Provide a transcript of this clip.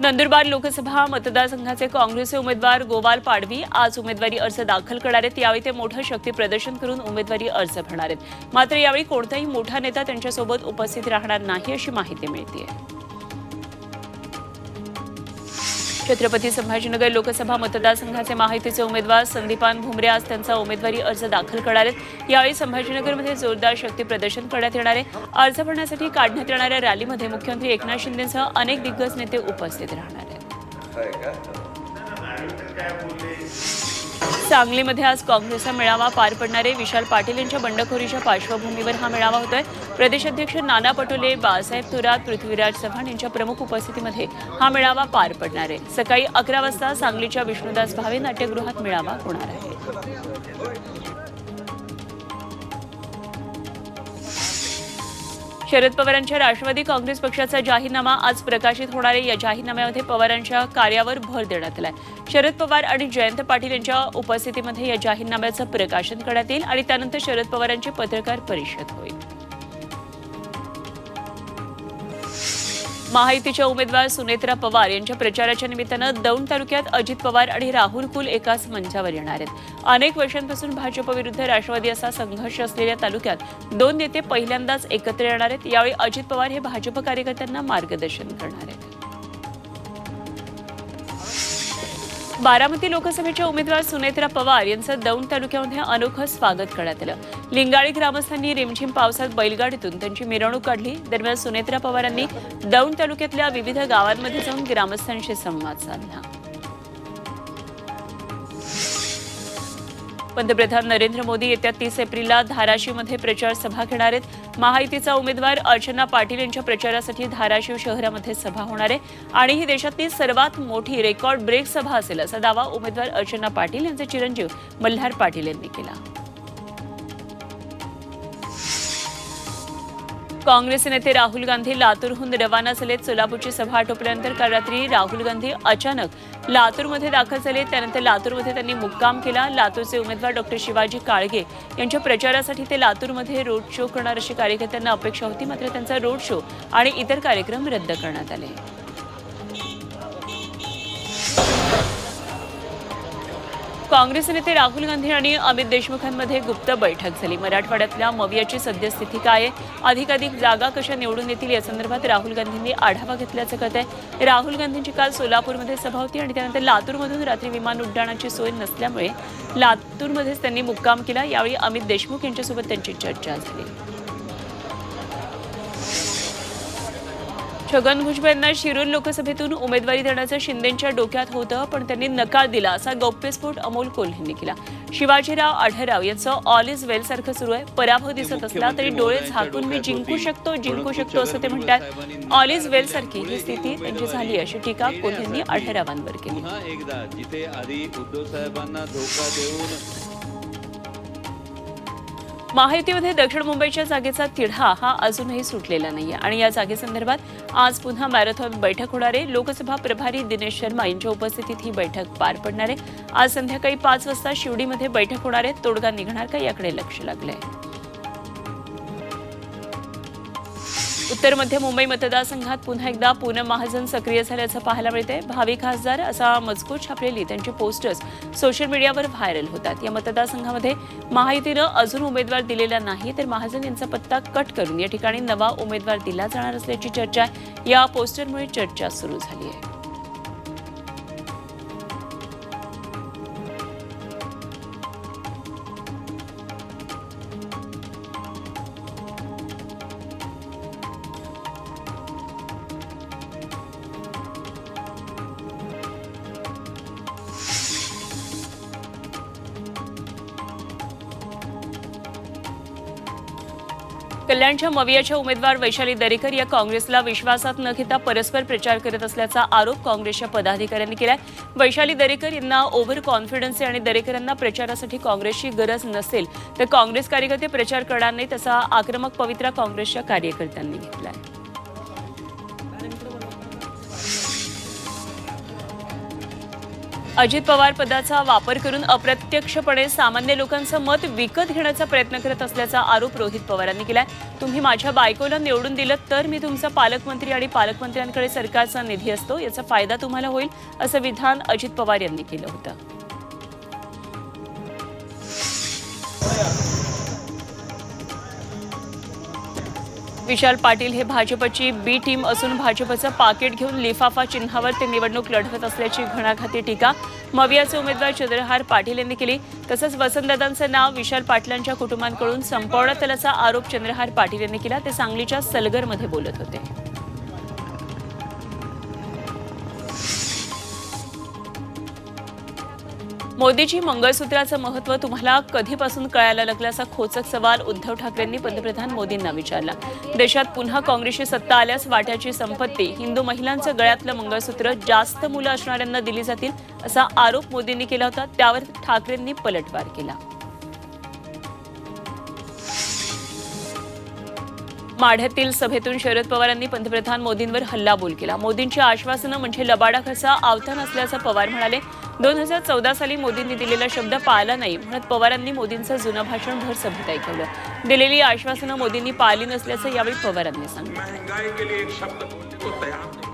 नंदुरबार लोकसभा मतदारसंघाचे काँग्रेसचे उमेदवार गोवाल पाडवी आज उमेदवारी अर्ज दाखल करणार आहेत. यावेळी ते मोठं शक्ती प्रदर्शन करून उमेदवारी अर्ज भरणार आहेत. मात्र यावेळी कोणताही मोठा नेता त्यांच्यासोबत उपस्थित राहणार नाही अशी माहिती मिळते छत्रपती संभाजीनगर लोकसभा मतदारसंघाचे माहितीचे उमेदवार संदीपान भुमरे आज त्यांचा उमेदवारी अर्ज दाखल करणार आहेत. यावेळी संभाजीनगरमध्ये जोरदार शक्ती प्रदर्शन करण्यात येणार आहे. अर्ज भरण्यासाठी काढण्यात येणाऱ्या रॅलीमध्ये मुख्यमंत्री एकनाथ शिंदेसह अनेक दिग्गज नेते उपस्थित राहणार आहेत. सांगलीमध्ये आज काँग्रेसचा मेळावा पार पडणारे विशाल पाटील यांच्या बंडखोरीच्या पार्श्वभूमीवर हा मेळावा होतोय. प्रदेशाध्यक्ष नाना पटोले बाळासाहेब थोरात पृथ्वीराज चव्हाण यांच्या प्रमुख उपस्थितीमध्ये हा मेळावा पार पडणार आहे. सकाळी अकरा वाजता सांगलीच्या विष्णुदास भावे नाट्यगृहात मेळावा होणार आहे. शरद पवारांच्या राष्ट्रवादी काँग्रेस पक्षाचा जाहीरनामा आज प्रकाशित होणार आहे. या जाहीरनाम्यामध्ये पवारांच्या कार्यावर भर देण्यात आलाय. शरद पवार आणि जयंत पाटील यांच्या उपस्थितीमध्ये या जाहीरनाम्याचं प्रकाशन करण्यात येईल आणि त्यानंतर शरद पवारांची पत्रकार परिषद होईल. महायुतीच्या उमेदवार सुनेत्रा पवार यांच्या प्रचाराच्या निमित्तानं दौंड तालुक्यात अजित पवार आणि राहुल कुल एकाच मंचावर येणार आहेत. अनेक वर्षांपासून भाजपविरुद्ध राष्ट्रवादी असा संघर्ष असलेल्या तालुक्यात दोन नेते पहिल्यांदाच एकत्र येणार आहेत. यावेळी अजित पवार हे भाजप कार्यकर्त्यांना मार्गदर्शन करणार आहेत. बारामती लोकसभेच्या उमेदवार सुनेत्रा पवार यांचं दौंड तालुक्यामध्ये अनोखं स्वागत करण्यात आलं. लिंगाळी ग्रामस्थांनी रिमझिम पावसात बैलगाडीतून त्यांची मिरवणूक काढली. दरम्यान सुनेत्रा पवारांनी दौंड तालुक्यातल्या विविध गावांमध्ये जाऊन ग्रामस्थांशी संवाद साधला. पंतप्रधान नरेंद्र मोदी येत्या तीस एप्रिलला धाराशीमध्ये प्रचार सभा घेणार आहेत. महायुतीचा उमेदवार अर्चना पाटील यांच्या प्रचारासाठी धाराशिव शहरामध्ये सभा होणार आहे. आणि ही देशातली सर्वात मोठी रेकॉर्ड ब्रेक सभा असेल असा दावा उमेदवार अर्चना पाटील यांचे चिरंजीव मल्हार पाटील यांनी केला. काँग्रेसचे नेते राहुल गांधी लातूरहून रवाना झालेत सोलापूरची सभा आटोपल्यानंतर काल रात्री राहुल गांधी अचानक लातूरमध्ये दाखल झाले. त्यानंतर लातूरमध्ये त्यांनी मुक्काम केला. लातूरचे उमेदवार डॉक्टर शिवाजी काळगे यांच्या प्रचारासाठी ते लातूरमध्ये रोड शो करणार अशी कार्यकर्त्यांना अपेक्षा होती. मात्र त्यांचा रोड शो आणि इतर कार्यक्रम रद्द करण्यात आले. काँग्रेस नेते राहुल गांधी आणि अमित देशमुखांमध्ये गुप्त बैठक झाली. मराठवाड्यातल्या मवियाची सद्यस्थिती काय आहे? अधिकाधिक जागा कशा निवडून येतील? या संदर्भात राहुल गांधींनी आढावा घेतल्याचं कळत आहे राहुल गांधींची काल सोलापूरमध्ये सभा होती आणि त्यानंतर लातूरमधून रात्री विमान उड्डाणाची सोय नसल्यामुळे लातूरमध्येच त्यांनी मुक्काम केला. यावेळी अमित देशमुख यांच्यासोबत त्यांची चर्चा झाली. छगन भुजबळ यांना शिरूर लोकसभेतून उमेदवारी देण्याचं शिंदेच्या डोक्यात होतं पण त्यांनी नकार दिला असा गौप्यस्फोट अमोल कोल्हेंनी केला. शिवाजीराव आढळराव यांचं ऑल इज वेल सारखं सुरू आहे. पराभव दिसत असला तरी डोळे झाकून मी जिंकू शकतो जिंकू शकतो असं ते म्हणतात. ऑल इज वेल सारखी ही स्थिती त्यांची झाली अशी टीका कोल्हेंनी आढळरावांवर केली. एकदा जिथे आधी उद्धव साहेबांना धोका देऊन महायुतीमध्ये दक्षिण मुंबईच्या जागेचा तिढा हा अजूनही सुटलेला नाहीये. आणि या जागेसंदर्भात आज पुन्हा मॅरेथॉन बैठक होणार आहे. लोकसभा प्रभारी दिनेश शर्मा यांच्या उपस्थितीत ही बैठक पार पडणार आहे. आज संध्याकाळी पाच वाजता शिवडीमध्ये बैठक होणार आहे. तोडगा निघणार का? याकडे लक्ष लागलंय. उत्तर मध्य मुंबई मतदारसंघात पुन्हा एकदा पूनम महाजन सक्रिय झाल्याचं पाहायला मिळते भावी खासदार असा मजकूर छापलेली त्यांची पोस्टर्स सोशल मीडियावर व्हायरल होतात. या मतदारसंघामध्ये महायुतीनं अजून उमेदवार दिलेला नाही तर महाजन यांचा पत्ता कट करून या ठिकाणी नवा उमेदवार दिला जाणार असल्याची चर्चा आहे. या पोस्टरमुळे चर्चा सुरू झाली आहे. कल्याणच्या मवियाच्या उमेदवार वैशाली दरेकर या काँग्रेसला विश्वासात न घेता परस्पर प्रचार करत असल्याचा आरोप काँग्रेसच्या पदाधिकाऱ्यांनी केलाय. वैशाली दरेकर यांना ओव्हर कॉन्फिडन्स आहे आणि दरेकरांना प्रचारासाठी काँग्रेसची गरज नसेल तर काँग्रेस कार्यकर्ते प्रचार करणार नाहीत असा आक्रमक पवित्रा काँग्रेसच्या कार्यकर्त्यांनी घेतलाय. अजित पवार पदाचा वापर करून अप्रत्यक्षपणे सामान्य लोकांचं मत विकत घेण्याचा प्रयत्न करत असल्याचा आरोप रोहित पवारांनी केलाय. तुम्ही माझ्या बायकोला निवडून दिलं तर मी तुमचा पालकमंत्री आणि पालकमंत्र्यांकडे सरकारचा निधी असतो याचा फायदा तुम्हाला होईल असं विधान अजित पवार यांनी केलं होतं. विशाल पाटील हे भाजपची बी टीम असून भाजपचं पाकिट घेऊन लिफाफा चिन्हावर ते निवडणूक लढवत असल्याची घणाघाती टीका. मवियाचे उमेदवार चंद्रहार पाटील यांनी केली. तसंच वसंतदादांचं नाव विशाल पाटलांच्या कुटुंबांकडून संपवण्यात आल्याचा आरोप चंद्रहार पाटील यांनी केला. ते सांगलीच्या सलगरमध्ये बोलत होते. मोदीजी मंगळसूत्राचं महत्त्व तुम्हाला कधीपासून कळायला लागलं असा खोचक सवाल उद्धव ठाकरेंनी पंतप्रधान मोदींना विचारला. देशात पुन्हा काँग्रेसची सत्ता आल्यास वाट्याची संपत्ती हिंदू महिलांचं गळ्यातलं मंगळसूत्र जास्त मुलं असणाऱ्यांना दिली जातील असा आरोप मोदींनी केला होता त्यावर ठाकरेंनी पलटवार केला. माढ्यातील सभेतून शरद पवारांनी पंतप्रधान मोदींवर हल्लाबोल केला. मोदींची आश्वासनं म्हणजे लबाडा खसा आवतान असल्याचं पवार म्हणाले दोन हजार चौदा साली मोदींनी दिलेला शब्द पाळला नाही म्हणत पवारांनी मोदींचं जुनं भाषण भर सभेत ऐकवलं. दिलेली आश्वासनं मोदींनी पाळली नसल्याचं यावेळी पवारांनी सांगितलं.